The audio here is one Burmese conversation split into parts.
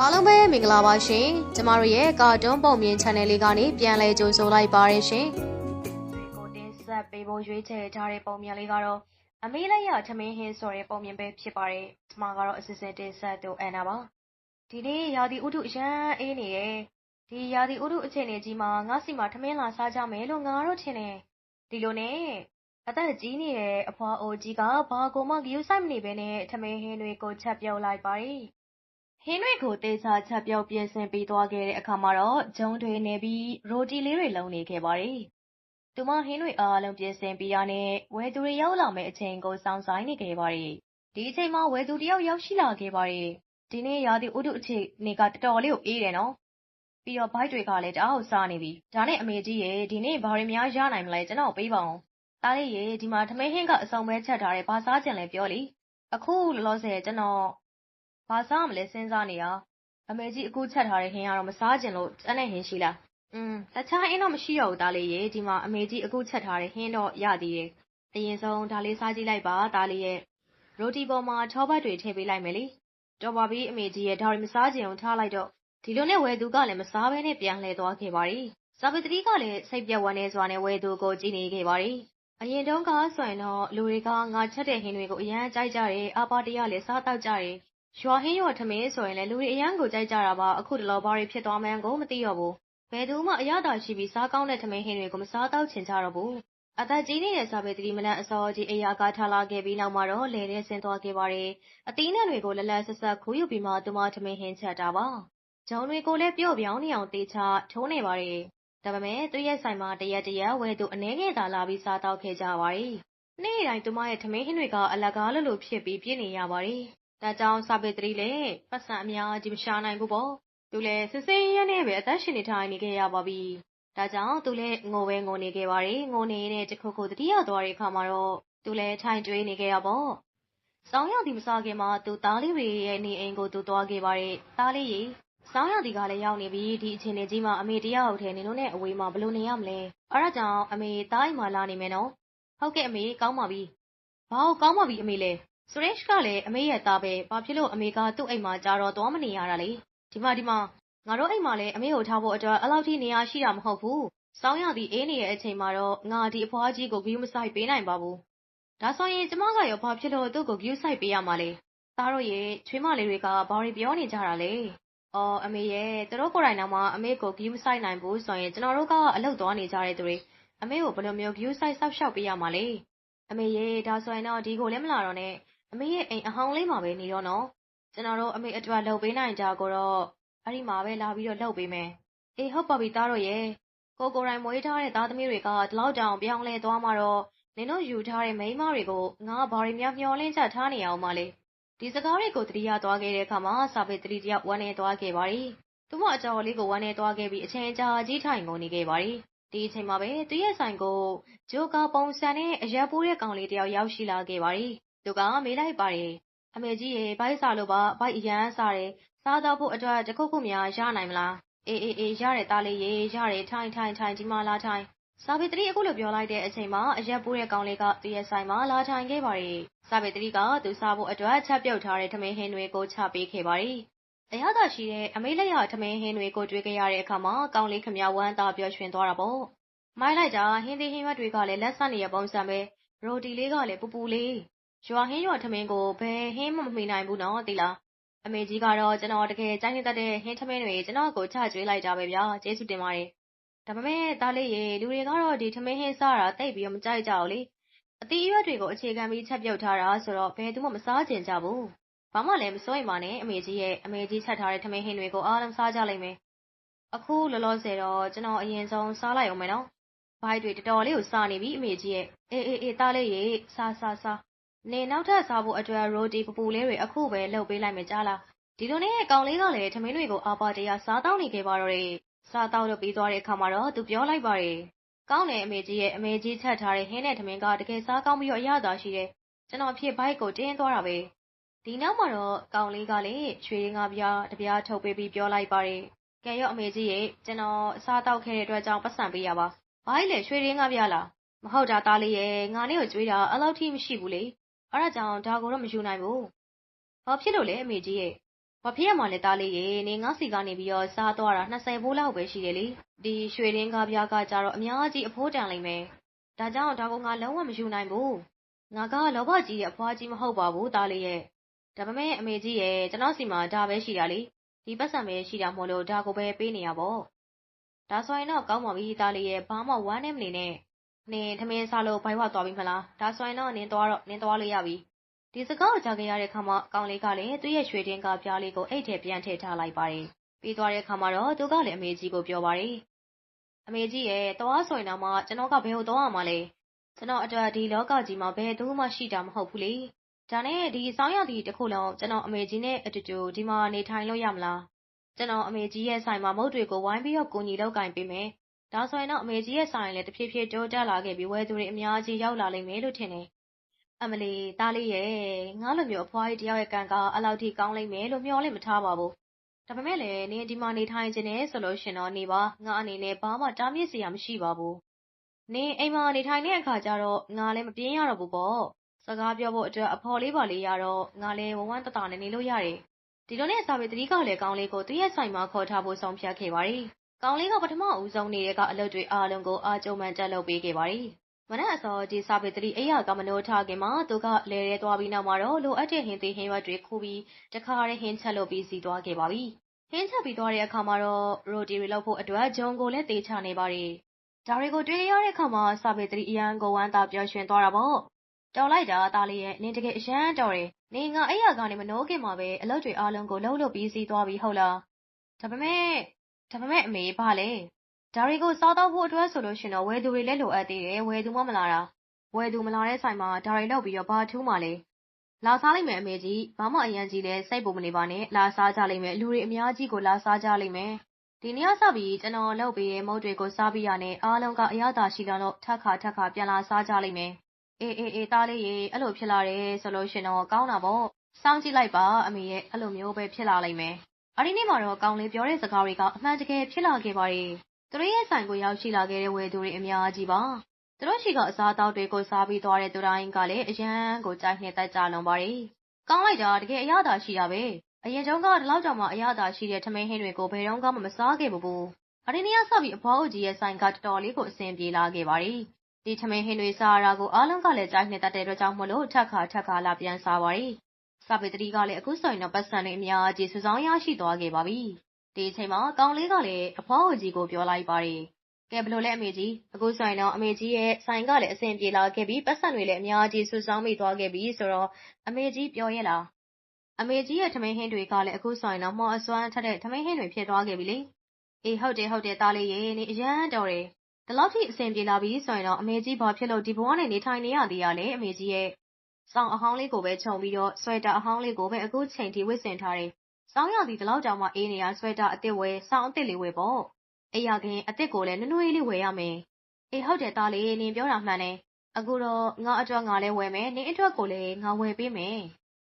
အားလုံးပဲမင်္ဂလာပါရှင်ကျမတို့ရဲ့ကာတွန်းပုံမြင် channel လေးကနေပြန်လည်ကြိုဆိုလိုက်ပါရရှင်ကိုတင်ဆက်ပေးဖို့ရွေးချယ်ထားတဲ့ပုံမြင်လေးကတော့အမေလိုက်ရထမင်းဟင်းဆိုတဲ့ပုံမြင်ပဲဖြစ်ပါတယ်ကျမကတော့အစစ်စစ်တင်ဆက်သူအန်နာပါဒီနေ့ရာသီဥတုအရန်အေးနေတယ်ဒီရာသီဥတုအခြေအနေကြီးမှာငါစီမှာထမင်းလာစားကြမယ်လို့ငါတို့ထင်တယ်ဒီလိုနဲ့အသက်ကြီးနေတဲ့အဖွားအိုကြီးကဘာကိုမှဂယုဆိုင်မနေဘဲနဲ့ထမင်းဟင်းတွေကိုချက်ပြုတ်လိုက်ပါတယ် ဟင်းတွေကိုတေချာချက်ပြုတ် ပြင်ဆင်ပြီးသွားခဲ့တဲ့အခါမှာတော့ ဂျုံတွေနေပြီး ရိုတီလေးတွေ လုံနေခဲ့ပါတယ်။သူမ ဟင်းတွေအားလုံး ပြင်ဆင်ပြီးတာနဲ့ ဝယ်သူတွေ ရောက်လာမယ့်အချိန်ကို စောင့်ဆိုင်နေခဲ့ပါတယ်။ဒီအချိန်မှာ ဝယ်သူတယောက် ရောက်ရှိလာခဲ့ပါတယ်။ဒီနေ့ ရာသီဥတုအခြေအနေက တော်တော်လေးကို အေးတယ်နော်။ပြီးတော့ဘိုက်တွေကလည်း တအားကို စားနေပြီ။ဒါနဲ့ အမေကြီးရေဒီနေ့ ဘာတွေများ ရနိုင်မလဲ ကျွန်တော်ပေးပါအောင်။သားလေးရေ ဒီမှာ ထမင်းဟင်းကအစုံပဲ ချက်ထားတယ် ဘာစားကြင်လဲ ပြောလေ။အခုလောလောဆယ် ကျွန်တော် ဘာစားမလဲစဉ်းစားနေတာ။အမေကြီးအခုချက်ထားတဲ့ဟင်းကတော့မစားချင်လို့ကျန်တဲ့ဟင်းရှိလား။อืมတခြားဟင်းတော့မရှိတော့ဘူးသားလေးရေဒီမှာအမေကြီးအခုချက်ထားတဲ့ဟင်းတော့ရသေးတယ်။အရင်ဆုံးဒါလေးစားကြည့်လိုက်ပါသားလေးရဲ့။ရိုတီပေါ်မှာချောဘတ်တွေထည့်ပေးလိုက်မယ်လေ။တော်ပါပြီအမေကြီးရဲ့ဒါတွေမစားချင်အောင်ထားလိုက်တော့ဒီလိုနဲ့ဝယ်သူကလည်းမစားဘဲနဲ့ပြန်လှည့်သွားခဲ့ပါတယ်။စာပေတတိကလည်းစိတ်ပြတ်ဝမ်းနေစွာနဲ့ဝယ်သူကိုကြည့်နေခဲ့ပါတယ်။အရင်တုန်းကဆိုရင်တော့လူတွေကငါချက်တဲ့ဟင်းတွေကိုအရန်ကြိုက်ကြတယ်။အာပါတရလည်းစားတောက်ကြတယ် ရွာဟင်းရွာထမင်းဆိုရင်လည်းလူတွေအရန်ကိုကြိုက်ကြတာပါအခုတလောဘာတွေဖြစ်သွားမှန်းကိုမသိတော့ဘူးဘယ်သူမှအရသာရှိပြီးစားကောင်းတဲ့ထမင်းဟင်းတွေကိုမစားတော့ချင်ကြတော့ဘူးအသက်ကြီးနေတဲ့စာပေတတိမလန့်အစောကြီးအရာကထားလာခဲ့ပြီးနောက်မှာတော့လေထဲဆင်းသွားခဲ့ပါတယ်အသီးနှံတွေကိုလလတ်ဆက်ဆက်ခူးယူပြီးမှသူမထမင်းဟင်းချက်တာပါဂျုံတွေကိုလည်းပြော့ပြောင်းနေအောင်တေချထိုးနေပါတယ်ဒါပေမဲ့သူ့ရဲ့ဆိုင်မှာတရက်တရက်ဝယ်သူအနေငယ်သာလာပြီးစားတော့ခဲ့ကြပါတယ်နေ့တိုင်းသူမရဲ့ထမင်းဟင်းတွေကအလကားလိုလိုဖြစ်ပြီးပြည့်နေရပါတယ် ဒါကြောင့်စာပေတတိလည်းပတ်စံအများကြီးမရှာနိုင်ဘူးပေါ့သူလည်းစစ်စစ်ရဲနဲ့ပဲအသက်ရှင်နေထိုင်နေခဲ့ရပါပြီဒါကြောင့်သူလည်းငိုပဲငိုနေခဲ့ပါတယ်ငိုနေတဲ့တခုခုတတိယသွားတဲ့အခါမှာတော့သူလည်းထိုင်တွေးနေခဲ့ရပေါ့စောင်းရသည်မစားခင်မှာသူသားလေးတွေရဲ့နေအိမ်ကိုသူသွားခဲ့ပါတယ်သားလေးရေစောင်းရသည်ကလည်းရောက်နေပြီဒီအချိန်လေးကြီးမှာအမေတယောက်ထဲနေလို့နဲ့အဝေးမှာဘလို့နေရမလဲအဲဒါကြောင့်အမေသားအိမ်မှာလာနေမယ်နော်ဟုတ်ကဲ့အမေကောင်းပါပြီဘာလို့ကောင်းပါပြီအမေလဲ ဆရစ်ကလည်း အမေရဲ့သားပဲ ဘာဖြစ်လို့ အမေက သူ့အိမ်မှာကြာတော့ သွားမနေရတာလဲ ဒီမှာ ဒီမှာ ငါတို့အိမ်မှာလည်း အမေကိုထားဖို့အတွက်အလောက်ထိ နေရာရှိတာ မဟုတ်ဘူးစောင်းရသည်အေးနေတဲ့အချိန်မှာတော့ ငါ ဒီအဖွားကြီးကိုဂယူမဆိုင်ပေးနိုင်ပါဘူး ဒါဆိုရင် ကျမကရော ဘာဖြစ်လို့ သူ့ကိုဂယူဆိုင်ပေးရမှာလဲ သားတို့ရဲ့ ချွေးမလေးတွေက ဘာတွေပြောနေကြတာလဲ အော် အမေရဲ့ သူတို့ကိုယ်တိုင်တော့မှ အမေကိုဂယူမဆိုင်နိုင်ဘူးဆိုရင် ကျွန်တော်တို့က အလုပ်သွားနေကြတဲ့သူတွေ အမေကို ဘယ်လိုမျိုးဂယူဆိုင်ဆောက်ရှောက်ပေးရမှာလဲ အမေရဲ့ဒါဆိုရင်တော့ ဒီကိုလည်း မလာတော့နဲ့ အမေရဲ့အိမ်အဟောင်းလေးမှာပဲနေတော့နော်ကျွန်တော်တို့အမေအတွက်လှုပ်ပေးနိုင်ကြကိုတော့အဲ့ဒီမှာပဲလာပြီးတော့လှုပ်ပေးမယ်အေးဟုတ်ပါပြီသားတို့ရဲ့ကိုကိုရိုင်းမွေးထားတဲ့သားသမီးတွေကဒီလောက်တောင်ပြောင်းလဲသွားမှတော့နင်တို့ယူထားတဲ့မိန်းမတွေကိုငါဘာတွေများမျောလင်းချက်ထားနေအောင်မလဲဒီစကားတွေကိုတတိယသွားခဲ့တဲ့အခါမှာစာပေတတိတယောက်ဝမ်းနေသွားခဲ့ပါရီသူမအကြော်လေးကိုဝမ်းနေသွားခဲ့ပြီးအချိန်ကြာကြီးထိုင်ကုန်နေခဲ့ပါရီဒီအချိန်မှာပဲသူရဲ့ဆိုင်ကိုဂျိုကာပုံစံနဲ့အရက်ပိုးတဲ့ကောင်လေးတယောက်ရောက်ရှိလာခဲ့ပါရီ သူကမေးလိုက်ပါတယ်။အမေကြီးရေဘိုက်စားလို့ပါဘိုက်အရန်စားတယ်။စားတော့ဖို့အတွက်တခုခုများရနိုင်မလား။အေးအေးအေးရတယ်သားလေးရေရတယ်ထိုင်ထိုင်ထိုင်ဒီမှာလာထိုင်။စာပေတရီအခုလိုပြောလိုက်တဲ့အချိန်မှာအရက်ပိုးတဲ့ကောင်လေးကသူ့ရဲ့ဆိုင်မှာလာထိုင်ခဲ့ပါတယ်။စာပေတရီကသူစားဖို့အတွက်ချက်ပြုတ်ထားတဲ့ထမင်းဟင်းတွေကိုချပေးခဲ့ပါတယ်။အရသာရှိတဲ့အမေလက်ရထမင်းဟင်းတွေကိုတွေ့ခဲ့ရတဲ့အခါမှာကောင်လေးခမဝမ်းသာပျော်ရွှင်သွားတာပေါ့။မိုင်းလိုက်တာဟင်းသေးဟင်းရွက်တွေကလည်းလက်ဆက်နေတဲ့ပုံစံပဲ။ရိုတီလေးကလည်းပူပူလေး ရွာဟင်းရွာထမင်းကိုဘယ်ဟင်းမှမမှီနိုင်ဘူးနော်သိလားအမေကြီးကတော့ကျွန်တော်တကယ်ကြိုက်နေတတ်တဲ့ဟင်းထမင်းတွေကျွန်တော်ကိုချကျွေးလိုက်တာပဲဗျာကျေးဇူးတင်ပါတယ်ဒါပေမဲ့သားလေးရေလူတွေကတော့ဒီထမင်းဟင်းစားတာတိတ်ပြီးမကြိုက်ကြဘူးလေအသီးအရွက်တွေကိုအခြေခံပြီးချက်ပြုတ်ထားတာဆိုတော့ဘယ်သူမှမစားကျင်ကြဘူးဘာမှလည်းမစိုးရင်ပါနဲ့အမေကြီးရဲ့အမေကြီးချက်ထားတဲ့ထမင်းဟင်းတွေကိုအားလုံးစားကြလိမ့်မယ်အခုလောလောဆယ်တော့ကျွန်တော်အရင်ဆုံးစားလိုက်အောင်မယ်နော်ဘိုက်တွေတော်တော်လေးကိုစားနေပြီအမေကြီးရဲ့အေးအေးအေးသားလေးရေစားစားစား နေနောက်ထပ်စားဖို့အတွက် ရိုတီပပူလေးတွေ အခုပဲ လုပ်ပေးလိုက်မယ်ကြားလားဒီလိုနဲ့ ကောင်လေးကလည်း ထမင်းတွေကို အာပါတရားစားတောင်းနေခဲ့ပါတော့တယ် စားတောက်လို့ ပြီးသွားတဲ့အခါမှာတော့ သူပြောလိုက်ပါတယ် ကောင်းတယ် အမေကြီးရဲ့ အမေကြီးချက်ထားတဲ့ ဟင်းနဲ့ထမင်းက တကယ်စားကောင်းပြီးတော့ အရသာရှိတယ် ကျွန်တော်ဖြစ်ဘိုက်ကို တင်းသွားတာပဲဒီနောက်မှာတော့ ကောင်လေးကလည်း ရွှေရင်းကားပြားတပြားထုတ်ပေးပြီး ပြောလိုက်ပါတယ် ကဲရော့ အမေကြီးရဲ့ကျွန်တော် အစားတောက်ခဲ့တဲ့အတွက်ကြောင့်ပတ်စံပေးရပါ ဘာလဲ ရွှေရင်းကားပြားလား မဟုတ်တာ သားလေးရဲ့ငါနဲ့ကိုကြွေးတာ အဲ့လောက်ထိ မရှိဘူးလေ အဲ့ဒါကြောင့်ဒါကိုတော့မယူနိုင်ဘူး။ဘာဖြစ်လို့လဲအမေကြီးရဲ့ဘာဖြစ်ရမှာလဲသားလေးရေနေငါစီကနေပြီးတော့စားသွားတာ20ဘိုးလောက်ပဲရှိတယ်လေဒီရွှေရင်းကားပြားကကြတော့အများကြီးအဖိုးတန်လိမ့်မယ်ဒါကြောင့်ဒါကငါလုံးဝမယူနိုင်ဘူးငါကလောဘကြီးရဲ့အဖွားကြီးမဟုတ်ပါဘူးသားလေးရဲ့ဒါပေမဲ့အမေကြီးရဲ့ကျွန်တော်စီမှာဒါပဲရှိတာလေဒီပတ်စံပဲရှိတာမို့လို့ဒါကိုပဲပေးနေရပေါ့ဒါဆိုရင်တော့ကောင်းပါပြီသားလေးရဲ့ဘာမှဝမ်းနဲ့မနေနဲ့ နင်ထမင်းစားလို့ဘိုက်ဝသွားပြီမလားဒါဆိုရင်တော့နင်သွားတော့နင်သွားလို့ရပြီဒီစကားကိုကြားခဲ့ရတဲ့ခါမှာကောင်လေးကလည်းသူ့ရဲ့ရွှေတင်းကပြားလေးကိုအိတ်ထဲပြန်ထည့်ထားလိုက်ပါတယ်ပြီးသွားတဲ့ခါမှာတော့သူကလည်းအမေကြီးကိုပြောပါတယ်အမေကြီးရဲ့သွားဆိုရင်တော့မှကျွန်တော်ကဘယ်ကိုသွားရမှာလဲကျွန်တော်အတွက်ဒီလောကကြီးမှာဘယ်သူမှရှိတာမဟုတ်ဘူးလေဒါနဲ့ဒီစောင်းရသည်တစ်ခုလုံးကျွန်တော်အမေကြီးနဲ့အတူတူဒီမှာနေထိုင်လို့ရမလားကျွန်တော်အမေကြီးရဲ့ဆိုင်မှာမုတ်တွေကိုဝိုင်းပြီးတော့ကိုညီလောက်ကင်ပေးမယ် ဒါဆိုရင်တော့ အမေကြီးရဲ့ဆိုင်လည်း တဖြည်းဖြည်းတိုးတက်လာခဲ့ပြီး ဝယ်သူတွေ အများကြီး ရောက်လာလိမ့်မယ်လို့ ထင်တယ် အမလီ သားလေးရဲ့ငါလိုမျိုး အဖွားကြီးတယောက်ရဲ့ ကံကအလောက်ထိ ကောင်းလိမ့်မယ်လို့ မျှော်လင့်မထားပါဘူး ဒါပေမဲ့လည်း နင် ဒီမှာ နေထိုင်ခြင်းနဲ့ဆိုလို့ ရှင်တော့ နေပါ ငါအနေနဲ့ ဘာမှ တားမြစ်စရာ မရှိပါဘူး နင် အိမ်မှာ နေထိုင်တဲ့အခါကျတော့ ငါလည်း မပြင်းရတော့ဘူးပေါ့ စကားပြောဖို့အတွက် အဖော်လေးပါလေးရတော့ ငါလည်းဝဝန်းတတနဲ့ နေလို့ရတယ် ဒီလိုနဲ့ စာပေတတိကလည်းကောင်းလေးကို သူ့ရဲ့ဆိုင်မှာ ခေါ်ထားဖို့ ဆုံးဖြတ်ခဲ့ပါတယ် ကောင်းလေးကပထမဦးဆုံးနေတဲ့ကအလုပ်တွေအားလုံးကိုအားကြုံမှန်တက်လုပ်ပေးခဲ့ပါတယ်မနက်အစောဒီစာပေတတိအိယာကမနိုးထားခင်မှာသူကလဲရဲသွားပြီးနောက်မှာတော့လိုအပ်တဲ့ဟင်းသေးဟင်းရွက်တွေခူးပြီးတခါတည်းဟင်းချက်လုပ်ပြီးစီသွားခဲ့ပါပြီဟင်းချက်ပြီးသွားတဲ့အခါမှာတော့ရိုတီတွေလုပ်ဖို့အတွက်ဂျုံကိုလည်းတေးချနေပါတယ်ဒါတွေကိုတွေ့ရတဲ့အခါမှာစာပေတတိအရန်ကိုဝမ်းသာပျော်ရွှင်သွားတာပေါ့တော်လိုက်တာသားလေးရဲ့နင်တကယ်အရန်တော်တယ်နင်ငါအိယာကနေမနိုးခင်မှာပဲအလုပ်တွေအားလုံးကိုလှုပ်လှုပ်ပြီးစီသွားပြီဟုတ်လားဒါပေမဲ့ ဒါပေမဲ့အမေဘာလဲဒါတွေကိုစားတော့ဖို့အတွက်ဆိုလို့ရှင်တော့ဝယ်သူတွေလည်းလိုအပ်သေးတယ်ဝယ်သူမှမလာတာဝယ်သူမလာတဲ့ဆိုင်မှာဒါတွေလောက်ပြီးတော့ဘာထူးမှလဲလာစားလိုက်မယ်အမေကြီးဘာမှအရန်ကြီးလဲစိတ်ပုံမနေပါနဲ့လာစားကြလိမ့်မယ်လူတွေအများကြီးကိုလာစားကြလိမ့်မယ်ဒီနေ့စပြီးကျွန်တော်လုပ်ပေးတဲ့မုတ်တွေကိုစားပြီးရနဲ့အားလုံးကအရသာရှိလာတော့ထက်ခါထက်ခါပြန်လာစားကြလိမ့်မယ်အေးအေးအေးသားလေးရေအဲ့လိုဖြစ်လာတယ်ဆိုလို့ရှင်တော့ကောင်းတာပေါ့စောင့်ကြည့်လိုက်ပါအမေရဲ့အဲ့လိုမျိုးပဲဖြစ်လာလိမ့်မယ် အဲ့ဒီနေ့မှာတော့ ကောင်းလေးပြောတဲ့စကားတွေက အမှန်တကယ်ဖြစ်လာခဲ့ပါတယ် သူတို့ရဲ့ဆိုင်ကို ရောက်ရှိလာခဲ့တဲ့ ဝယ်သူတွေ အများကြီးပါ။သူတို့ရှိကအစားအသောက်တွေကို စားပြီးသွားတဲ့ သူတိုင်းကလည်း အရန်ကို ကြိုက်နှစ်သက်ကြလွန်ပါတယ်။ကောင်းလိုက်တာ တကယ်အရသာရှိတာပဲ။အရင်တုန်းက ဒီလောက်ကြောင်မှ အရသာရှိတဲ့ ထမင်းဟင်းတွေကို ဘယ်တော့မှ မစားခဲ့ဘူး။အရင်နေ့ကစပြီး အဖွားအိုကြီးရဲ့ဆိုင်က တော်တော်လေးကို အဆင်ပြေလာခဲ့ပါတယ်။ဒီထမင်းဟင်းတွေ စားရတာကို အားလုံးကလည်း ကြိုက်နှစ်သက်တဲ့အတွက်ကြောင့်မလို့ထက်ခါထက်ခါ လာပြန်စားပါတယ်။ စာပေတတိကလည်းအခုဆိုရင်တော့ပတ်စံတွေအများကြီးစုဆောင်းရရှိသွားခဲ့ပါပြီဒီအချိန်မှာကောင်လေးကလည်းအဖွားအိုကြီးကိုပြောလိုက်ပါတယ်။ကဲဘလို့လဲအမေကြီးအခုဆိုရင်တော့အမေကြီးရဲ့ဆိုင်ကလည်းအဆင်ပြေလာခဲ့ပြီးပတ်စံတွေလည်းအများကြီးစုဆောင်းမိသွားခဲ့ပြီဆိုတော့အမေကြီးပြောရဲ့လားအမေကြီးရဲ့ထမင်းဟင်းတွေကလည်းအခုဆိုရင်တော့မော်အစွမ်းထက်တဲ့ထမင်းဟင်းတွေဖြစ်သွားခဲ့ပြီလေအေးဟုတ်တယ်ဟုတ်တယ်သားလေးရေနေအရန်တော်တယ်ဒီလောက်ထိအဆင်ပြေလာပြီဆိုရင်တော့အမေကြီးဘာဖြစ်လို့ဒီဘဝနဲ့နေထိုင်နေရသေးရလဲအမေကြီးရဲ့ စောင်းအဟောင်းလေးကိုပဲခြုံပြီးတော့ဆွဲတာအဟောင်းလေးကိုပဲအခုချိန်ထိဝစ်ဆင်ထားတယ်စောင်းရသည်ဒီလောက်တောင်မှအေးနေတာဆွဲတာအစ်စ်ဝယ်စောင်းအစ်စ်လေးဝယ်ပေါ့အိယာခင်အစ်စ်ကိုလည်းနွနွေးလေးဝယ်ရမယ်အေးဟုတ်တယ်သားလေးနင်ပြောတာမှန်တယ်အခုတော့ငါအတွက်ငါလည်းဝယ်မယ်နင်အတွက်ကိုလည်းငါဝယ်ပေးမယ်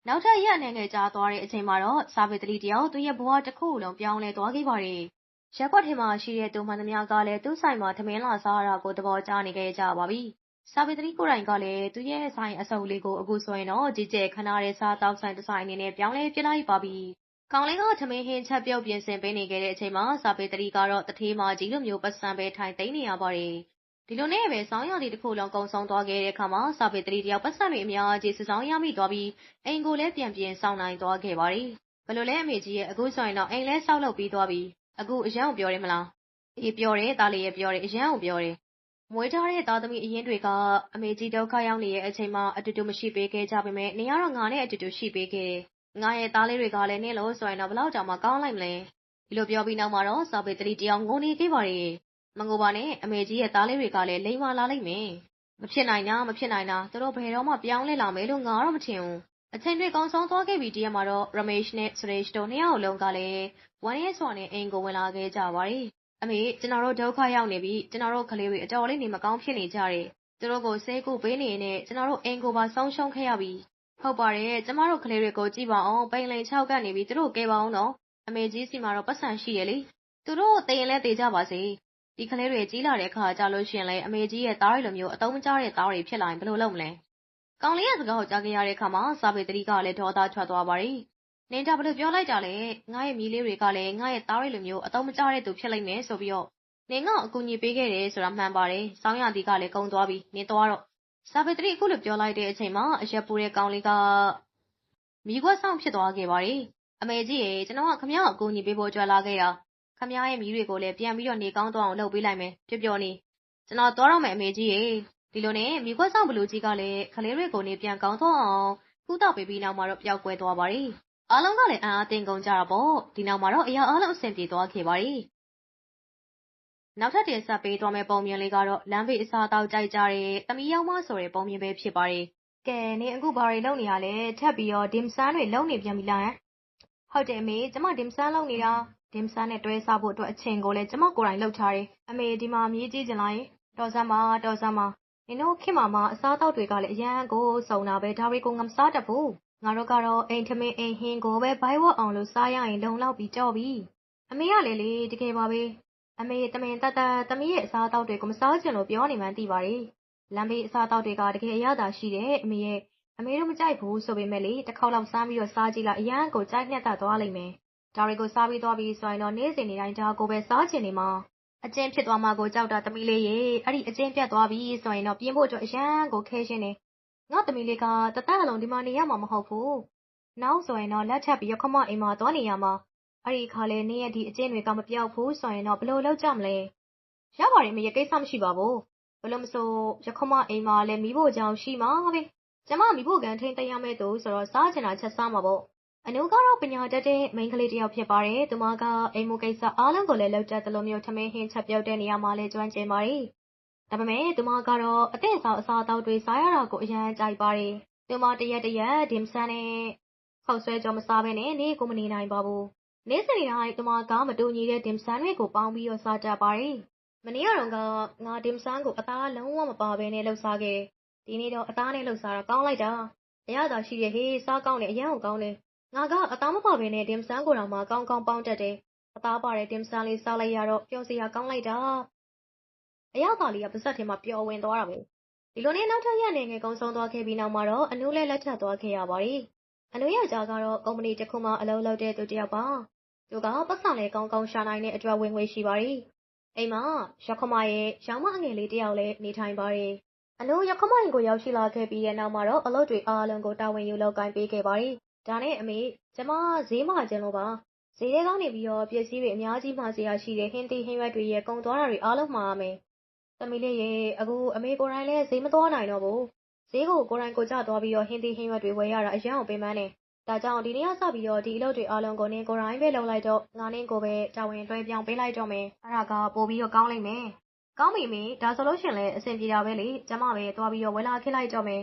နောက်ထပ်ရက်အနေနဲ့ကြားသွားတဲ့အချိန်မှာတော့စာပေတတိတယောက်သူ့ရဲ့ဘဝတစ်ခုလုံးပြောင်းလဲသွားခဲ့ပါတယ်ရက်ွက်ထဲမှာရှိတဲ့သူမှန်သမျှကလည်းသူ့ဆိုင်မှာသမင်းလာစားရတာကိုသဘောကျနေကြကြပါပြီ စာပေတတိကိုယ်တိုင်ကလည်း သူရဲ့ဆိုင်အစုပ်လေးကို အခုဆိုရင်တော့ ကြီးကျယ်ခနာတဲ့ စားတောက်ဆိုင်တစ်ဆိုင်အနေနဲ့ ပြောင်းလဲပြလိုက်ပါပြီ ကောင်လေးက ထမင်းဟင်းချက်ပြုတ်ပြင်ဆင်ပေးနေခဲ့တဲ့အချိန်မှာ စာပေတရီကတော့တထေးမကြီးလိုမျိုးပတ်စံပဲ ထိုင်သိမ်းနေရပါတယ်။ဒီလိုနဲ့ပဲ ဆောင်းရည်တစ်ခုလုံး ကုံဆုံးသွားခဲ့တဲ့အခါမှာ စာပေတရီတယောက်ပတ်စံတွေအများကြီးစစောင်းရမိသွားပြီး အိမ်ကိုလည်း ပြန်ပြင်ဆောင်နိုင်သွားခဲ့ပါတယ်။ဘလို့လဲအမေကြီးရဲ့ အခုဆိုရင်တော့ အိမ်လဲဆောက်လုပ်ပြီးသွားပြီ။အခု အရန်ကိုပြောတယ်မလား။အေးပြောတယ် သားလေးရဲ့ပြောတယ် အရန်ကိုပြောတယ်။ မွေးထားတဲ့ သားသမီးအရင်တွေက အမေကြီး ဒုက္ခရောက်နေတဲ့အချိန်မှာ အတူတူ မရှိပေးခဲ့ကြပေမဲ့နေရတော့ ငါနဲ့အတူတူ ရှိပေးခဲ့တယ် ငါရဲ့သားလေးတွေကလည်း နင့်လို့ဆိုရင်တော့ဘလောက်တောင်မှကောင်းလိုက်မလဲ ဒီလိုပြောပြီးနောက်မှာတော့ စာပေတတိတယောက် ငိုနေခဲ့ပါတယ် မငိုပါနဲ့ အမေကြီးရဲ့ သားလေးတွေကလည်း လိမ္မာလာလိမ့်မယ် မဖြစ်နိုင်တာ မဖြစ်နိုင်တာ သူတို့ ဘယ်တော့မှ ပြောင်းလဲလာမယ်လို့ ငါတော့ မထင်ဘူး အချိန်တွေကောင်းဆောင်သွားခဲ့ပြီးတရက်မှာတော့ Ramesh နဲ့ Suresh တို့ နှစ်ယောက်လုံးကလည်း ဝမ်းရဲစွာနဲ့ အိမ်ကို ဝင်လာခဲ့ကြပါတယ် အမေကျွန်တော်တို့ဒုက္ခရောက်နေပြီကျွန်တော်တို့ကလေးတွေအတော်လေးနေမကောင်းဖြစ်နေကြတယ်သူတို့ကိုဆေးကုပေးနေနေကျွန်တော်တို့အိမ်ကိုပါဆုံးရှုံးခဲ့ရပြီဟုတ်ပါတယ်ကျမတို့ကလေးတွေကိုကြည့်ပါအောင်ပိန်လိန်၆ကနေပြီးသူတို့ကဲပါအောင်နော်အမေကြီးစီမှာတော့ပတ်စံရှိရလေသူတို့တည်ရင်လဲတည်ကြပါစေဒီကလေးတွေကြီးလာတဲ့အခါကြလို့ရှိရင်လေအမေကြီးရဲ့သားရီလိုမျိုးအတုံးမကျတဲ့သားတွေဖြစ်လာရင်ဘယ်လိုလုပ်မလဲကောင်လေးရဲ့စကားကိုကြားခဲ့ရတဲ့အခါမှာစာပေတတိကလည်းဒေါသထွက်သွားပါတယ် နင်ဒါဘယ်လိုပြောလိုက်တာလဲငါရဲ့မြေးလေးတွေကလည်းငါရဲ့သားတွေလိုမျိုးအတော့မကြတဲ့သူဖြစ်လိမ့်မယ်ဆိုပြီးတော့နင်ကအကူအညီပေးခဲ့တယ်ဆိုတာမှန်ပါတယ်။ဆောင်းရသည်ကလည်းကုံသွားပြီ။နင်သွားတော့စာပေတရီအခုလိုပြောလိုက်တဲ့အချိန်မှာအရက်ပူတဲ့ကောင်လေးကမိခွက်ဆောင်ဖြစ်သွားခဲ့ပါတယ်။အမေကြီးရေကျွန်တော်ကခမရအကူအညီပေးဖို့ကြွလာခဲ့တာခမရရဲ့မိတွေကိုလည်းပြန်ပြီးတော့နေကောင်းသွားအောင်လုပ်ပေးလိုက်မယ်။ပြောပြောနေကျွန်တော်သွားတော့မယ်အမေကြီးရေဒီလိုနဲ့မိခွက်ဆောင်ဘလူကြီးကလည်းခလေးတွေကိုနေပြန်ကောင်းသွားအောင်ကုသပေးပြီးနောက်မှာတော့ပျောက်ကွယ်သွားပါတယ်။ အားလုံးကလည်းအံ့အားသင့်ကုန်ကြတာပေါ့။ဒီနောက်မှာတော့အရာအားလုံးအဆင်ပြေသွားခဲ့ပါတယ်။နောက်ထပ်တင်ဆက်ပေးသွားမယ့်ပုံမြင်လေးကတော့လမ်းဘေးအစားအသောက်ကြိုက်ကြတဲ့သမီးယောက်မဆိုတဲ့ပုံမြင်ပဲဖြစ်ပါတယ်။ကဲနေအခုဘာတွေလုပ်နေရလဲထပ်ပြီးတော့ dim sum တွေလုပ်နေပြန်ပြီလားဟုတ်တယ်အမေကျမ dim sum လုပ်နေတာ dim sum နဲ့တွဲစားဖို့အတွက်အချိန်ကိုလည်းကျမကိုယ်တိုင်လုပ်ထားတယ်အမေဒီမှာမြည်ကြည့်ကြလားတော်စမ်းပါတော်စမ်းပါနင်တို့ခင်မာမအစားအသောက်တွေကလည်းအရန်ကိုစုံတာပဲဒါတွေကိုငမစားတတ်ဘူး ငါတို့ကတော့ အိမ်ထမင်း အိမ်ဟင်းကိုပဲဘိုက်ဝတ်အောင်လို့ စားရရင် လုံလောက်ပြီးကြောက်ပြီ အမေကလည်းလေ တကယ်ပါပဲ အမေ တမင်တတ်တတ်သမီးရဲ့ အစားအသောက်တွေကို မစားချင်လို့ ပြောနေမှန်း သိပါတယ် လမ်းဘေး အစားအသောက်တွေက တကယ်အရသာရှိတယ် အမေရဲ့ အမေတို့ မကြိုက်ဘူးဆိုပေမဲ့လေတစ်ခေါက်လောက်စားပြီးတော့ စားကြည့်လိုက် အရန်ကို ကြိုက်နှစ်သက်သွားလိမ့်မယ် ဒါတွေကို စားပြီးသွားပြီးဆိုရင်တော့ နေ့စဉ်နေ့တိုင်း ဒါကိုပဲ စားချင်နေမှာ အကျင့်ဖြစ်သွားမှာကို ကြောက်တာ သမီးလေးရေ အဲ့ဒီအကျင့်ပြတ်သွားပြီဆိုရင်တော့ ပြင်းဖို့အတွက် အရန်ကို ခဲရှင်းနေ ငါသမီးလေးကတသက်အလုံးဒီမှာနေရမှာမဟုတ်ဘူးနောက်ဆိုရင်တော့လက်ထပ်ပြီးရခမအိမ်မှာသွားနေရမှာအဲ့ဒီခါလဲနေ့ရက်ဒီအကျင့်တွေကမပြောက်ဘူးဆိုရင်တော့ဘလို့လောက်ကြမလဲရပါတယ်မရကိစ္စမရှိပါဘူးဘလို့မဆိုရခမအိမ်မှာလည်းမိဖို့ကြောင်ရှိမှာပဲကျမမိဖို့ကန်ထိန်တရမဲ့သူဆိုတော့စားချင်တာချက်စားမှာပေါ့အနုကတော့ပညာတတ်တဲ့မိန်းကလေးတစ်ယောက်ဖြစ်ပါတယ်။သူမကအိမ်မူကိစ္စအားလုံးကိုလည်းလုပ်တတ်သလိုမျိုးထမင်းဟင်းချက်ပြုတ်တဲ့နေရာမှာလည်းကျွမ်းကျင်ပါတယ်။ ဒါပေမဲ့ သူမကတော့ အသင့်စား အစားအသောက်တွေ စားရတာကို အရန်ကြိုက်ပါတယ်။သူမ တရက်တရက်ဒင်ဆန်နဲ့ ခောက်ဆွဲကြောမစားဘဲနဲ့ နေကို မနေနိုင်ပါဘူး။နေ့စဉ်တိုင်း သူမက မတူညီတဲ့ဒင်ဆန်တွေကို ပေါင်းပြီးတော့ စားတတ်ပါတယ်။မနေ့ကတော့ငါဒင်ဆန်ကို အသားလုံးဝမပါဘဲနဲ့လှုပ်စားခဲ့။ဒီနေ့တော့ အသားနဲ့လှုပ်စားတာ ကောင်းလိုက်တာ။အရသာရှိတဲ့ဟေးစားကောင်းတယ် အရန်ကိုကောင်းတယ် ငါက အသားမပါဘဲနဲ့ dim sum ကိုတောင်မှ ကောင်းကောင်း ပေါင်းတတ်တယ်။အသားပါတဲ့ dim sum လေး စားလိုက်ရတော့ ပျော်စရာ ကောင်းလိုက်တာ။ အရသာလေးကပါးစပ်ထဲမှာပျော်ဝင်သွားတာပဲ။ဒီလိုနဲ့နောက်ထပ်ရက်နေငယ်ကုန်းဆုံးသွားခဲ့ပြီးနောက်မှာတော့အနုလည်းလက်ထပ်သွားခဲ့ရပါတယ်။အနုယောက်ျားကတော့ကုမ္ပဏီတစ်ခုမှာအလုပ်လုပ်တဲ့သူတစ်ယောက်ပါ။သူကပတ်စံလည်းကောင်းကောင်းရှာနိုင်တဲ့အတွက်ဝင်ငွေရှိပါတယ်။အိမ်မှာရခမရဲ့ရောင်မအငယ်လေးတစ်ယောက်လည်းနေထိုင်ပါတယ်။အနုရခမရင်ကိုရောက်ရှိလာခဲ့ပြီးတဲ့နောက်မှာတော့အလုပ်တွေအားလုံးကိုတာဝန်ယူလုပ်ကိုင်ပေးခဲ့ပါတယ်ဒါနဲ့အမေကျမဈေးမှာကျင်လို့ပါဈေးထဲကနေပြီးတော့ပစ္စည်းတွေအများကြီးမှာစရာရှိတယ်ဟင်းသီးဟင်းရွက်တွေရဲ့ကုန်သွားတာတွေအားလုံးမှာရမယ် သမီးလေးရေအခုအမေကိုယ်တိုင်လည်းဈေးမသွားနိုင်တော့ဘူးဈေးကိုကိုယ်တိုင်ကိုကြသွားပြီးတော့ဟင်းသီးဟင်းရွက်တွေဝယ်ရတာအရန်အောင်ပင်ပန်းနေဒါကြောင့်ဒီနေ့ကစပြီးတော့ဒီအလုပ်တွေအားလုံးကိုနင်းကိုယ်တိုင်ပဲလုပ်လိုက်တော့ငါနင်းကိုပဲတာဝန်လွှဲပြောင်းပေးလိုက်တော့မယ်အဲ့ဒါကပို့ပြီးတော့ကောင်းလိမ့်မယ်ကောင်းပြီမေဒါဆိုလို့ရှင်လည်းအဆင်ပြေတာပဲလေကျမပဲသွားပြီးတော့ဝယ်လာခင်းလိုက်တော့မယ်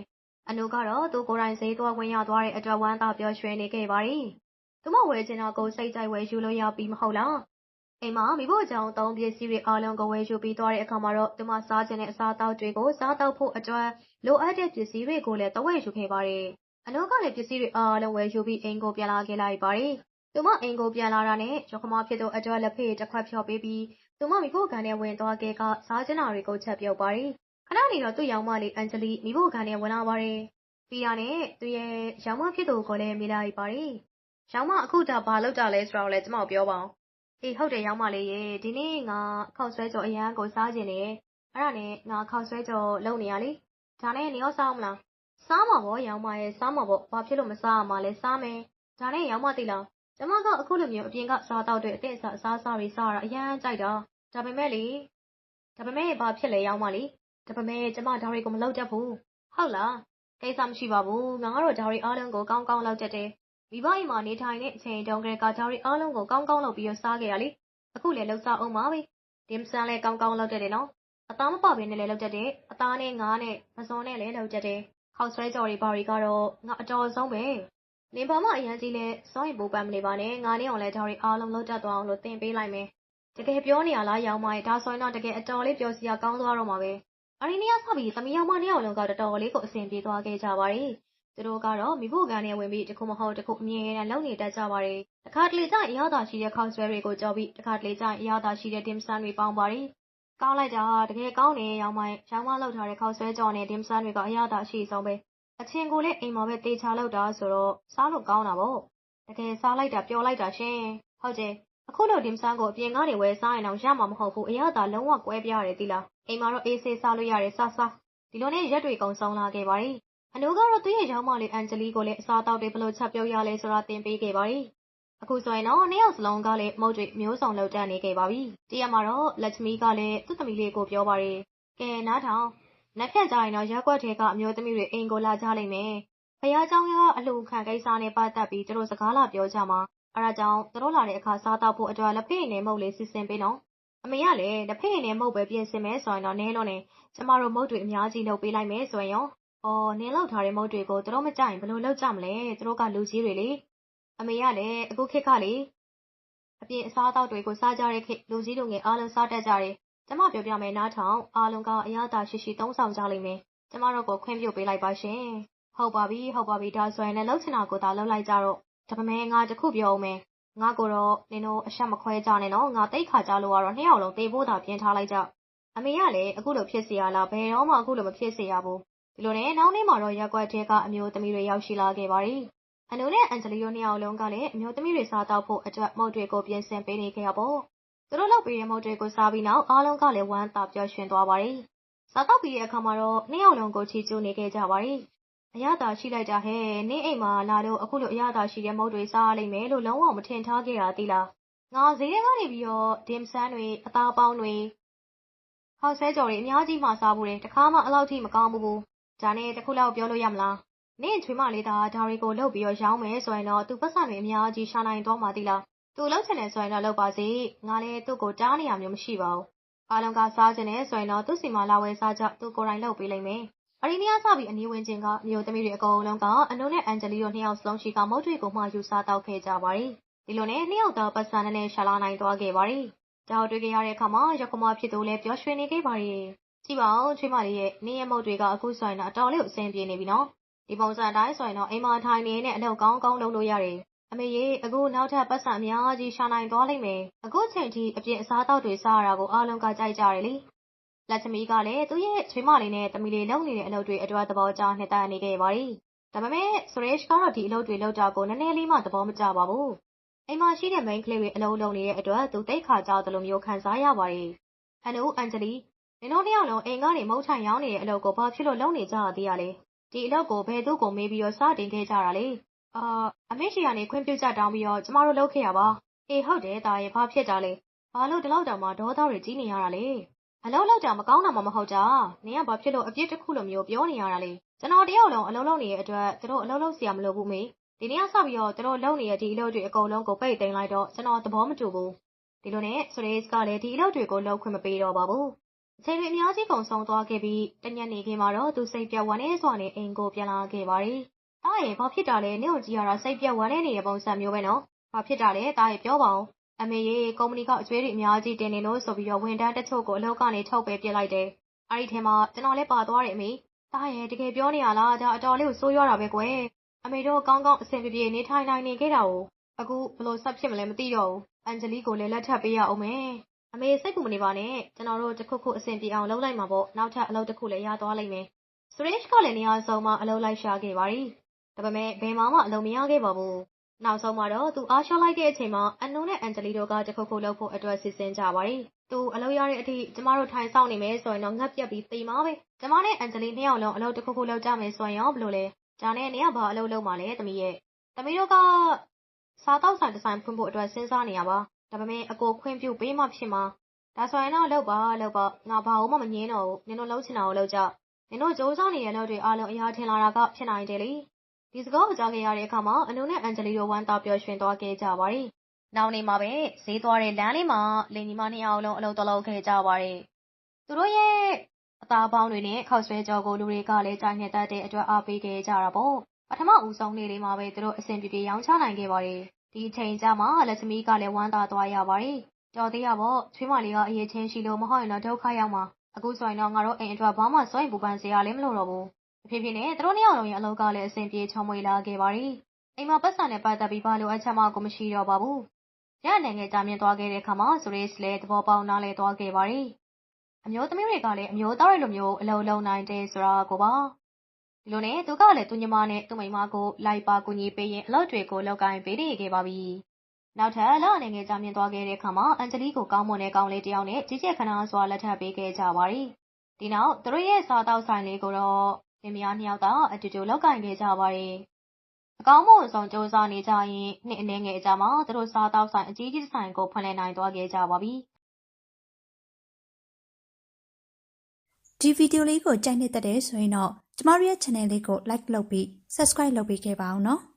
အနုကတော့သူကိုယ်တိုင်ဈေးသွားဝင်ရသွားတဲ့အတွက်ဝမ်းသာပျော်ရွှင်နေခဲ့ပါတယ်။သူမဝယ်ချင်တော့ကိုစိတ်ကြိုက်ဝယ်ယူလို့ရပြီမဟုတ်လား။ အိမ်မှာ မိဖို့ကြောင့်သုံးပစ္စည်းတွေအားလုံးကို ဝယ်ယူပြီးသွားတဲ့အခါမှာတော့ သူမစားချင်တဲ့ အစားအသောက်တွေကို စားတော့ဖို့အတွက် လိုအပ်တဲ့ပစ္စည်းတွေကိုလည်း တဝယ်ယူခဲ့ပါတယ်။အနုကလည်း ပစ္စည်းတွေအားလုံး ဝယ်ယူပြီး အိမ်ကို ပြန်လာခဲ့လိုက်ပါတယ်။သူမအိမ်ကို ပြန်လာတာနဲ့ရခမဖြစ်သူအတွက် လက်ဖေးတစ်ခွက်ဖြော်ပေးပြီး သူမ မိဖို့ကန်နဲ့ဝင်သွားခဲ့ကစားချင်တာတွေကို ချက်ပြုတ်ပါတယ် ခဏနေတော့ သူ့ယောင်မလေး အန်ဂျလီမိဖို့ခံနဲ့ဝင်လာပါတယ်။ပြီးတာနဲ့ သူရဲ့ ယောင်မဖြစ်သူကိုလည်း မေးလိုက်ပါတယ်။ယောင်မ အခုဒါ ဘာလုပ်တာလဲဆိုတော့လည်း ကျမပြောပါအောင်။ အေးဟုတ်တယ်ယောင်မလေးရေဒီနေ့ငါခောက်ဆွဲကြော်အရန်ကိုစားခြင်းနေအဲ့ဒါနဲ့ငါခောက်ဆွဲကြော်လုပ်နေရလေ။ဒါနဲ့နေရောစားမလား။စားမှာပေါ့ယောင်မရဲ့စားမှာပေါ့ဘာဖြစ်လို့မစားရမှာလဲစားမယ်။ဒါနဲ့ယောင်မသိလားကျမကအခုလိုမျိုးအပြင်ကစားတော့တဲ့အသင့်အစားအစားစားပြီးစားရတာအရန်ကြိုက်တာဒါပေမဲ့လေဒါပေမဲ့ဘာဖြစ်လဲယောင်မလေးဒါပေမဲ့ကျမဒါတွေကိုမလုပ်တတ်ဘူးဟုတ်လားကိစ္စမရှိပါဘူးငါကတော့ဒါတွေအားလုံးကိုကောင်းကောင်းလုပ်တတ်တယ် မိဘအိမ်မှာ နေထိုင်တဲ့အချိန်တုန်းကကဒါတွေအားလုံးကို ကောင်းကောင်းလုပ်ပြီးစားခဲ့ရလေ အခုလည်းလှုပ်စားအောင်ပါပဲဒီမဆန်လည်း ကောင်းကောင်းလုပ်တတ်တယ်နော် အသားမပပင်းနဲ့လည်း လုပ်တတ်တယ် အသားနဲ့ငါးနဲ့မစုံနဲ့လည်း လုပ်တတ်တယ် ခေါက်ဆွဲကြော်တွေ ဘာတွေကတော့ ငါ အတော်ဆုံးပဲနင်ဘာမှအရန်ကြီးလဲစောရင်ပိုးပန်းမနေပါနဲ့ ငါနဲ့အောင်လဲဒါတွေအားလုံး လုပ်တတ်သွားအောင်လို့ သင်ပေးလိုက်မယ် တကယ်ပြောနေရလားရောင်မရဲ့ဒါဆိုရင်တော့ တကယ် အတော်လေးပြောစရာကောင်းသွားတော့မှာပဲအရီနီယာစပြီး သမီးယောက်မနှစ်ယောက်လုံးက တော်တော်လေးကို အဆင်ပြေသွားခဲ့ကြပါတယ် သူတို့ကတော့မိဖို့ကန်နဲ့ဝင်ပြီး တခုမဟုတ်တခု အမြဲတမ်းလုံနေတတ်ကြပါတယ် တခါတလေကျရင် အရသာရှိတဲ့ ခေါက်ဆွဲတွေကိုကြော်ပြီး တခါတလေကျရင် အရသာရှိတဲ့ dim sum တွေ ပေါင်းပါတယ် ကောင်းလိုက်တာတကယ်ကောင်းနေရောင်မရောင်မလောက်ထားတဲ့ ခေါက်ဆွဲကြော်နဲ့ dim sum တွေက အရသာရှိဆုံးပဲ အချင်းကိုလည်း အိမ်မှာပဲတေချာလောက်တာဆိုတော့ စားလို့ကောင်းတာပေါ့ တကယ်စားလိုက်တာ ပျော်လိုက်တာရှင် ဟုတ်တယ် အခုလိုဒီမဆန်းကို အပြင်ကနေ ဝယ်စားရင်တော့ရမှာမဟုတ်ဘူး အရသာ လုံးဝကွဲပြားတယ်သီလား အိမ်မှာတော့ အေးဆေးစားလို့ရတယ် စား စား ဒီလိုနဲ့ ရက်တွေကုံဆုံးလာခဲ့ပါရီ အနိုးကတော့ သူ့ရဲ့ယောက်မလေး Anjali ကိုလည်း အစားအသောက်တွေ ဘယ်လိုချက်ပြုတ်ရလဲဆိုတာ သင်ပေးခဲ့ပါတယ်။အခုဆိုရင်တော့ နှစ်ယောက်စလုံးကလည်း မုန့်တွေမျိုးစုံ လုပ်တတ်နေခဲ့ပါပြီ။တရက်မှာတော့ Laxmi ကလည်း သူ့သမီးလေးကို ပြောပါတယ်။ကဲ နားထောင်၊နက်ဖြန်ကျရင်တော့ ရပ်ကွက်ထဲက အမျိုးသမီးတွေ အိမ်ကိုလာကြလိမ့်မယ်။ဘုရားကျောင်းကအလှူခံကိစ္စနဲ့ ပတ်သက်ပြီး သူတို့စကားလာပြောကြမှာ။အဲဒါကြောင့် သူတို့လာတဲ့အခါ စားသောက်ဖို့အတွက် လက်ဖက်ရည်နဲ့ မုန့်လေး စီစဉ်ပေးနော်။အမေကလည်း လက်ဖက်ရည်နဲ့ မုန့်ပဲ ပြင်ဆင်မယ်ဆိုရင်တော့ နည်းလွန်းတယ်။ကျမတို့ မုန့်တွေ အများကြီး လုပ်ပေးလိုက်မယ်ဆိုရင်ရော ။အော် နင်လုပ်ထားတဲ့မုန့်တွေကို သူတို့မကြိုက်ရင် ဘယ်လိုလုပ်ကြမလဲ။သူတို့က လူကြီးတွေလေ။အမေကလည်း အခုခေတ်ကလေ အပြင်အစားအသောက်တွေကို စားကြတဲ့ခေတ်၊လူကြီးလူငယ်အားလုံး စားတတ်ကြတယ်။ကျမပြောပြမယ် နားထောင်၊အားလုံးက အရသာရှိရှိ သုံးဆောင်ကြလိမ့်မယ်။ကျမတို့ကို ခွင့်ပြုပေးလိုက်ပါရှင်။ဟုတ်ပါပြီ၊ဟုတ်ပါပြီ၊ဒါဆိုရင်လည်း လုပ်ချင်တာကိုသာ လုပ်လိုက်ကြတော့။ဒါပေမယ့် ငါ တစ်ခုပြောဦးမယ်။ငါ့ကိုတော့ နင်တို့ အရှက်မခွဲကြနဲ့နော်။ငါ သိပ်ခါကျလို့ကတော့ နှစ်ယောက်လုံး သေဖို့သာ ပြင်ထားလိုက်ကြ။အမေကလည်း အခုလိုဖြစ်စရာလား၊ဘယ်တော့မှ အခုလို မဖြစ်စေရဘူး ဒီလိုနဲ့နောက်နေ့မှာတော့ရက်ွက်တဲက အမျိုးသမီးတွေ ရောက်ရှိလာခဲ့ပါရီအနိုနဲ့ အန်ဂျလီတို့ နှစ်ယောက်လုံးကလည်း အမျိုးသမီးတွေ စားတောက်ဖို့အတွက် မုတ်တွေကို ပြင်ဆင်ပေးနေခဲ့ရပေါ့ သူတို့လောက်ပြီးတဲ့ မုတ်တွေကို စားပြီးနောက် အားလုံးကလည်း ဝမ်းသာပျော်ရွှင်သွားပါရီစားတောက်ပြီးတဲ့အခါမှာတော့ နှစ်ယောက်လုံးကို ချီကျူးနေခဲ့ကြပါရီအရသာရှိလိုက်တာဟဲ့ နင်းအိမ်မှာလာလို့ အခုလို အရသာရှိတဲ့ မုတ်တွေ စားရလိမ့်မယ်လို့ လုံးဝမထင်ထားခဲ့တာ သိလား ငါ ဈေးထဲကနေပြီးတော့ဒင်ဆန်းတွေ အသားပေါင်းတွေဟောက်ဆဲကြော်တွေ အများကြီးမှစားဘူးတယ် တခါမှအလောက်ထိ မကောင်းဘူး ဒါနဲ့တခုလောက်ပြောလို့ရမလားနင့်ချွေးမလေးသားဒါတွေကိုလုပ်ပြီးတော့ရောင်းမယ်ဆိုရင်တော့သူပတ်စံတွေအများကြီးရှာနိုင်တော့မှသိလားသူလှုပ်ချင်တယ်ဆိုရင်တော့လုပ်ပါစေငါလည်းသူ့ကိုတားနေရမျိုးမရှိပါဘူးအားလုံးကစားချင်တယ်ဆိုရင်တော့သူ့စီမှာလာဝယ်စားကြသူကိုယ်တိုင်လုပ်ပေးလိမ့်မယ်အရီနီယာစပြီးအနီးဝင်ချင်းကမြို့သမီးတွေအကုန်လုံးကအနိုနဲ့အန်ဂျလီတို့နှစ်ယောက်စလုံးရှိကမုတ်တွေကိုမှယူစားတောက်ခဲ့ကြပါရီဒီလိုနဲ့နှစ်ယောက်သားပတ်စံနဲ့ရှာလာနိုင်သွားခဲ့ပါရီကြောက်တွေ့ကြရတဲ့အခါမှာရကမဖြစ်သူလည်းပျော်ရွှင်နေခဲ့ပါရီ ကြည့်ပါဦးချွေးမလေးရဲ့နင်းရဲ့မုတ်တွေကအခုဆိုရင်တော့အတော်လေးကိုအဆင်ပြေနေပြီနော်ဒီပုံစံအတိုင်းဆိုရင်တော့အိမ်မှာထိုင်နေနဲ့အလုပ်ကောင်းကောင်းလုပ်လို့ရတယ်အမေရေအခုနောက်ထပ်ပတ်စံအများကြီးရှာနိုင်သွားလိမ့်မယ်အခုချိန်ထိအပြင်အစားအသောက်တွေစားရတာကိုအားလုံးကကြိုက်ကြတယ်လေလက်သမီးကလည်းသူ့ရဲ့ချွေးမလေးနဲ့သမီးလေးလုပ်နေတဲ့အလုပ်တွေအတွက်သဘောကျနှစ်သက်နေခဲ့ပါရီဒါပေမဲ့ဆိုရေရှ်ကတော့ဒီအလုပ်တွေလုပ်တာကိုနည်းနည်းလေးမှသဘောမကျပါဘူးအိမ်မှာရှိတဲ့ main ကလေးတွေအလုပ်လုပ်နေတဲ့အတွက်သူတိတ်ခါကြောက်တယ်လို့မျိုးခံစားရပါရီအန်နိုအန်ဂျလီ နင်တို့တယောက်လုံး အိမ်ကနေ မုတ်ထိုင်ရောင်းနေတဲ့အလုပ်ကို ဘာဖြစ်လို့ လုပ်နေကြရသေးရလဲ ဒီအလုပ်ကို ဘယ်သူ့ကိုမေးပြီးတော့စတင်ခဲ့ကြတာလဲ အာ အမေရှိကနေ ခွင့်ပြုချက်တောင်းပြီးတော့ကျမတို့ လုပ်ခဲ့ရပါ အေး ဟုတ်တယ်တာရဲ့ဘာဖြစ်တာလဲ ဘာလို့ ဒီလောက်တောင်မှဒေါသတွေကြီးနေရတာလဲ အလုံးလောက်တာ မကောင်းတာမှ မဟုတ်တာ နင်က ဘာဖြစ်လို့ အပြစ်တစ်ခုလိုမျိုး ပြောနေရတာလဲ ကျွန်တော်တယောက်လုံး အလုံးလုံးနေတဲ့အတွက် သူတို့ အလုံးလုံးစရာ မလိုဘူးမေ ဒီနေ့ကစပြီးတော့သူတို့လုပ်နေတဲ့ ဒီအလုပ်တွေ အကုန်လုံးကို ပိတ်သိမ်းလိုက်တော့ ကျွန်တော် သဘောမတူဘူး ဒီလိုနဲ့ဆိုရေးစ်ကလည်း ဒီအလုပ်တွေကို လုပ်ခွင့်မပေးတော့ပါဘူး အချိန်တွေ အများကြီးကုန်ဆုံးသွားခဲ့ပြီး တညနေခင်းမှာတော့ သူ စိတ်ပြတ်ဝမ်းနေစွာနဲ့ အိမ်ကို ပြန်လာခဲ့ပါရီ။တားရဲ့ဘာဖြစ်တာလဲ နင့်ကိုကြည့်ရတာ စိတ်ပြတ်ဝမ်းနေနေတဲ့ ပုံစံမျိုးပဲနော်။ဘာဖြစ်တာလဲတားရဲ့ပြောပါဦး။အမေရေ ကုမ္ပဏီက အကျွေးတွေ အများကြီးတင်နေလို့ဆိုပြီးတော့ဝန်ထမ်းတချို့ကို အလုပ်ကနေ ထုတ်ပယ်ပြစ်လိုက်တယ်။အဲဒီထဲမှာ ကျွန်တော်လည်း ပါသွားတယ် အမေ။တားရဲ့တကယ်ပြောနေရလား ဒါ အတော်လေးကိုစိုးရွားတာပဲကွယ်။အမေတို့ ကောင်းကောင်း အဆင်ပြေပြေ နေထိုင်နိုင်နေခဲ့တာကို အခုဘလို့ဆက်ဖြစ်မလဲ မသိတော့ဘူး။အန်ဂျလီကိုလည်း လက်ထပ်ပေးရအောင်မယ်။ အမေစိတ်ကူမနေပါနဲ့ကျွန်တော်တို့တခုခုအဆင်ပြေအောင်လုပ်လိုက်မှာပေါ့နောက်ထပ်အလုပ်တစ်ခုလည်းရသွားလိမ့်မယ်။စရေးရှ်ကလည်းနေရာစုံမှာအလုပ်လိုက်ရှာခဲ့ပါရီ။ဒါပေမဲ့ဘယ်မှမှအလုပ်မရခဲ့ပါဘူး။နောက်ဆုံးမှာတော့သူအားလျှော့လိုက်တဲ့အချိန်မှာအန်နိုနဲ့အန်ဂျလီတို့ကတခုခုလုပ်ဖို့အတွက်စီစဉ်ကြပါရီ။သူအလုပ်ရတဲ့အထိကျမတို့ထိုင်ဆောင်နေမယ်ဆိုရင်တော့ငတ်ပြက်ပြီးသိမှာပဲ။ကျမနဲ့အန်ဂျလီနှစ်ယောက်လုံးအလုပ်တခုခုလုပ်ကြမယ်ဆိုရင်ရောဘယ်လိုလဲ။ဒါနဲ့နေကဘာအလုပ်လုပ်မှာလဲသမီးရဲ့။သမီးတို့ကစားတောက်ဆိုင်ဒီဇိုင်းဖွင့်ဖို့အတွက်စဉ်းစားနေရပါ။ ဒါပေမဲ့အကိုခွင့်ပြုပေးမှဖြစ်မှာဒါဆိုရင်တော့လုပ်ပါလုပ်ပါငါဘာမှမငင်းတော့ဘူးနင်တို့လှုပ်ချင်တာကိုလုပ်ကြနင်တို့စူးစမ်းနေတဲ့လုပ်တွေအားလုံးအရာထင်လာတာကဖြစ်နိုင်တယ်လေဒီစကားကိုကြားခဲ့ရတဲ့အခါမှာအနုနဲ့အန်ဂျလီတို့ဝမ်းသာပျော်ရွှင်သွားခဲ့ကြပါရီနောက်နေ့မှာပဲဈေးသွားတဲ့လမ်းလေးမှာလင်ညီမနှစ်ယောက်လုံးအလုပ်တော်လုပ်ခဲ့ကြပါရီသူတို့ရဲ့အသားပေါင်းတွေနဲ့ခောက်ဆွဲကြောကိုလူတွေကလည်းကြိုက်နေတတ်တဲ့အတွက်အားပေးခဲ့ကြတာပေါ့ပထမဦးဆုံးနေ့လေးမှာပဲသူတို့အဆင်ပြေပြေရောင်းချနိုင်ခဲ့ပါရီ ဒီအချိန်ကျမှလက်သမီးကလည်း ဝမ်းသာသွားရပါရီတော်သေးရပေါ့ ချွေးမလေးက အရေးချင်းရှိလို့ မဟုတ်ရင်တော့ ဒုက္ခရောက်မှာ အခုဆိုရင်တော့ ငါတို့အိမ်အတွက် ဘာမှစွန့်ရင်ပူပန်စရာလည်း မလိုတော့ဘူးအဖြစ်ဖြစ်နဲ့ သူတို့နှစ်ယောက်လုံးရဲ့ အလုပ်ကလည်း အဆင်ပြေချုံမွေလာခဲ့ပါရီအိမ်မှာပတ်စံနဲ့ ပတ်သက်ပြီး ဘာလိုအပ်ချက်မှကို မရှိတော့ပါဘူးရနိုင်ငယ်ကြာမြင့်သွားခဲ့တဲ့အခါမှာဆိုရေးစ်လည်း သဘောပေါက်နားလဲသွားခဲ့ပါရီအမျိုးသမီးတွေကလည်း အမျိုးသားတွေလိုမျိုး အလုံးလုံးနိုင်တယ်ဆိုတာကိုပါ ဒီလိုနဲ့သူကလည်းသူညီမနဲ့သူမိန်းမကိုလိုက်ပါကူညီပေးရင်အလုပ်တွေကိုလုပ်ကိုင်ပေးနေခဲ့ပါပြီ။နောက်ထပ်လအနေငယ်ကြာမြင့်သွားခဲ့တဲ့အခါမှာအန်ဂျလီကိုကောင်းမွန်တဲ့ကောင်လေးတစ်ယောက်နဲ့ကြီးကျယ်ခနာစွာလက်ထပ်ပေးခဲ့ကြပါရီ။ဒီနောက်သူတို့ရဲ့စားတောက်ဆိုင်လေးကိုတော့လင်မယားနှစ်ယောက်ကအတူတူလုပ်ကိုင်ခဲ့ကြပါတယ်။အကောင်းမွန်ဆုံးစူးစမ်းနေကြရင်နှစ်အနည်းငယ်အကြာမှာသူတို့စားတောက်ဆိုင်အကြီးကြီးတစ်ဆိုင်ကိုဖွင့်လှစ်နိုင်သွားခဲ့ကြပါပြီ။ဒီဗီဒီယိုလေးကိုကြိုက်နေတဲ့တဲ့ဆိုရင်တော့ ကျမတို့ရဲ့ channel လေးကို like လုပ်ပြီး subscribe လုပ်ပေးခဲ့ပါအောင်နော်။